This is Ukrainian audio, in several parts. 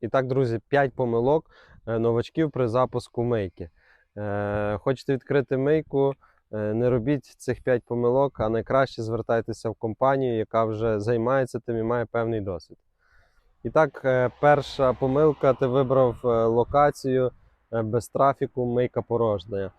І так, друзі, 5 помилок е, новачків при запуску мийки. Е, Хочете відкрити мийку, е, не робіть цих 5 помилок, а найкраще звертайтеся в компанію, яка вже займається тим і має певний досвід. І так, перша помилка: ти вибрав локацію без трафіку, мийка порожня.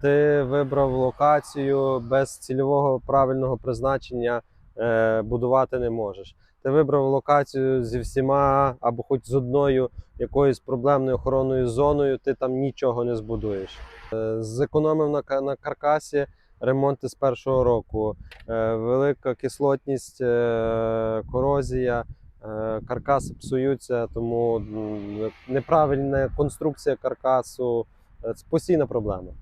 Ти вибрав локацію без цільового правильного призначення, е, будувати не можеш. Ти вибрав локацію зі всіма або хоч з одною якоюсь проблемною охоронною зоною, ти там нічого не збудуєш. Е, Зекономив на, на каркасі ремонти з першого року. Е, Велика кислотність, корозія, каркаси псуються, тому неправильна конструкція каркасу це постійна проблема.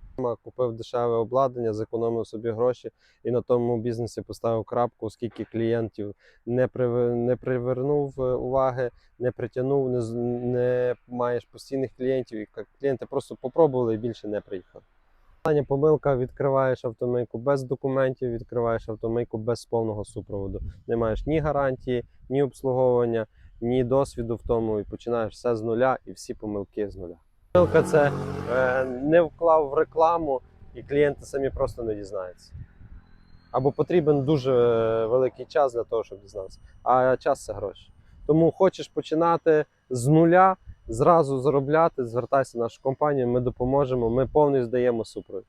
Купив дешеве обладнання, зекономив собі гроші і на тому бізнесі поставив крапку, оскільки клієнтів не, прив... не привернув е, уваги, не притягнув, не, не маєш постійних клієнтів, і клієнти просто попробували і більше не приїхали. Остання помилка: відкриваєш автомийку без документів, відкриваєш автомийку без повного супроводу. Не маєш ні гарантії, ні обслуговування, ні досвіду в тому, і починаєш все з нуля, і всі помилки з нуля. Помилка це не вклав в рекламу, і клієнти самі просто не дізнаються. Або потрібен дуже е, великий час для того, щоб дізнатися. А час це гроші. Тому хочеш починати з нуля, зразу заробляти, звертайся в нашу компанію, ми допоможемо, ми повністю здаємо супровід.